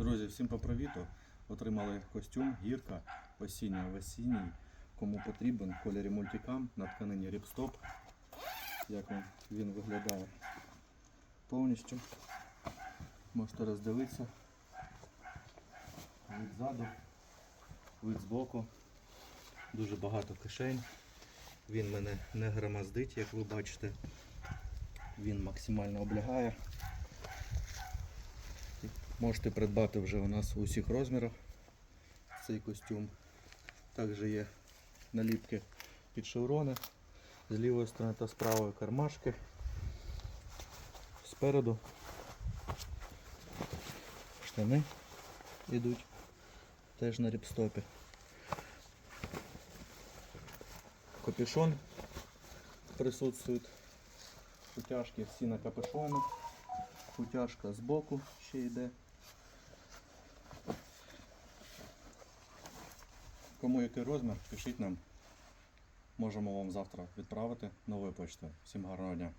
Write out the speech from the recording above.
Друзі, всім по привіту. Отримали костюм гірка осінньо-весінній. Кому потрібен в кольорі мультикам на тканині ріпстоп. Як він, виглядає повністю. Можете роздивитися. Вид ззаду, вид збоку. Дуже багато кишень. Він мене не громоздить, як ви бачите. Він максимально облягає. Можете придбати вже у нас у всіх розмірах цей костюм. Також є наліпки під шеврони з лівої сторони та з правої кармашки. Спереду штани йдуть теж на ріпстопі. Капюшон присутствует. Утяжки всі на капюшонах. Утяжка збоку ще йде. Кому який розмір, пишіть нам. Можемо вам завтра відправити новою почтою. Всім гарного дня.